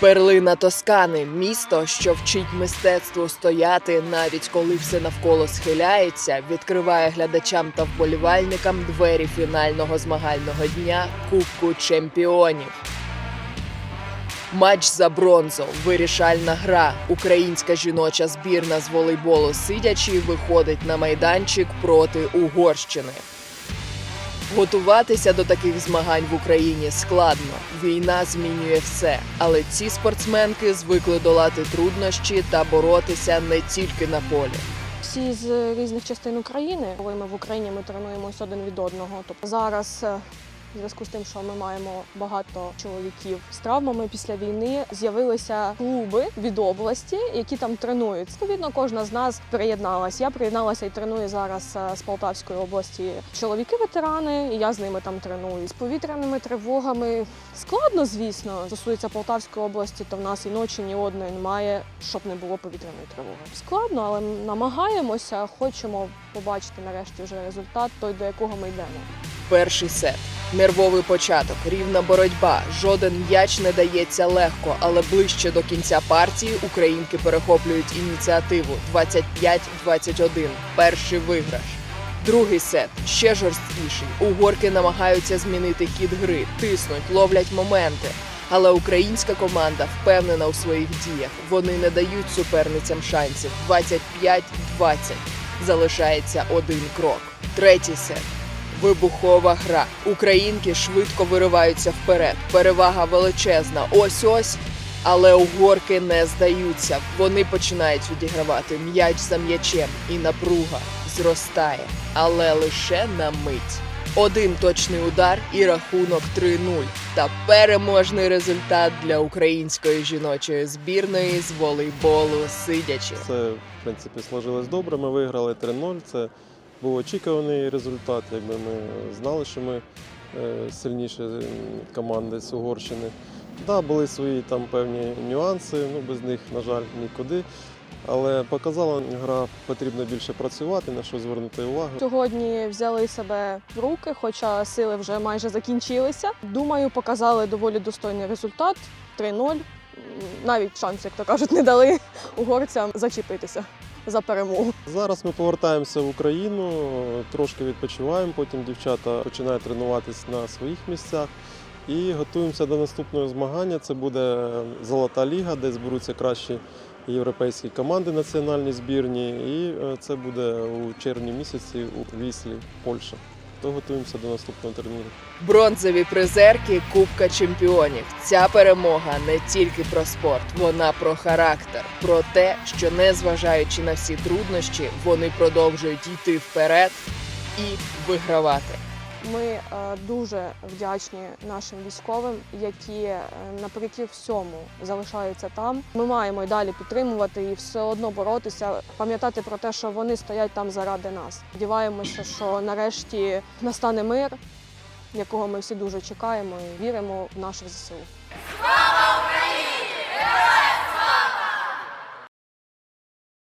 Перлина Тоскани місто, що вчить мистецтву стояти, навіть коли все навколо схиляється, відкриває глядачам та вболівальникам двері фінального змагального дня Кубку Чемпіонів. Матч за бронзу, вирішальна гра. Українська жіноча збірна з волейболу сидячи виходить на майданчик проти Угорщини. Готуватися до таких змагань в Україні складно. Війна змінює все. Але ці спортсменки звикли долати труднощі та боротися не тільки на полі. Всі з різних частин України, коли ми в Україні ми тренуємось один від одного. Тобто зараз. В зв'язку з тим, що ми маємо багато чоловіків з травмами після війни, з'явилися клуби від області, які там тренують. Відповідно, кожна з нас приєдналась. Я приєдналася і треную зараз е, з Полтавської області чоловіки-ветерани, і я з ними там треную. З повітряними тривогами складно, звісно. Стосується Полтавської області, то в нас і ночі ні одної немає, щоб не було повітряної тривоги. Складно, але намагаємося, хочемо побачити нарешті вже результат, той до якого ми йдемо. Перший сет. Нервовий початок, рівна боротьба. Жоден м'яч не дається легко, але ближче до кінця партії українки перехоплюють ініціативу 25-21. Перший виграш. Другий сет ще жорсткіший. Угорки намагаються змінити хід гри, тиснуть, ловлять моменти. Але українська команда впевнена у своїх діях. Вони не дають суперницям шансів. 25-20. Залишається один крок. Третій сет. Вибухова гра. Українки швидко вириваються вперед. Перевага величезна. Ось ось. Але угорки не здаються. Вони починають відігравати м'яч за м'ячем, і напруга зростає, але лише на мить. Один точний удар і рахунок 3-0. Та переможний результат для української жіночої збірної з волейболу сидячи. Це, в принципі, сложилось добре. Ми виграли 3-0. Це був очікуваний результат. Якби ми знали, що ми е, сильніші команди з Угорщини. Да, були свої там певні нюанси, ну без них, на жаль, нікуди. Але показала гра, потрібно більше працювати, на що звернути увагу. Сьогодні взяли себе в руки, хоча сили вже майже закінчилися. Думаю, показали доволі достойний результат 3-0. Навіть шанс, як то кажуть, не дали угорцям зачепитися за перемогу. Зараз ми повертаємося в Україну, трошки відпочиваємо, потім дівчата починають тренуватись на своїх місцях і готуємося до наступного змагання. Це буде Золота ліга, де зберуться кращі європейські команди національні збірні. І е, це буде у червні місяці у Віслі, Польща. То готуємося до наступного турніру. Бронзові призерки Кубка Чемпіонів. Ця перемога не тільки про спорт, вона про характер, про те, що незважаючи на всі труднощі, вони продовжують йти вперед і вигравати. Ми е, дуже вдячні нашим військовим, які е, всьому залишаються там. Ми маємо й далі підтримувати і все одно боротися, пам'ятати про те, що вони стоять там заради нас. Сподіваємося, що нарешті настане мир, якого ми всі дуже чекаємо, і віримо в наших ЗСУ.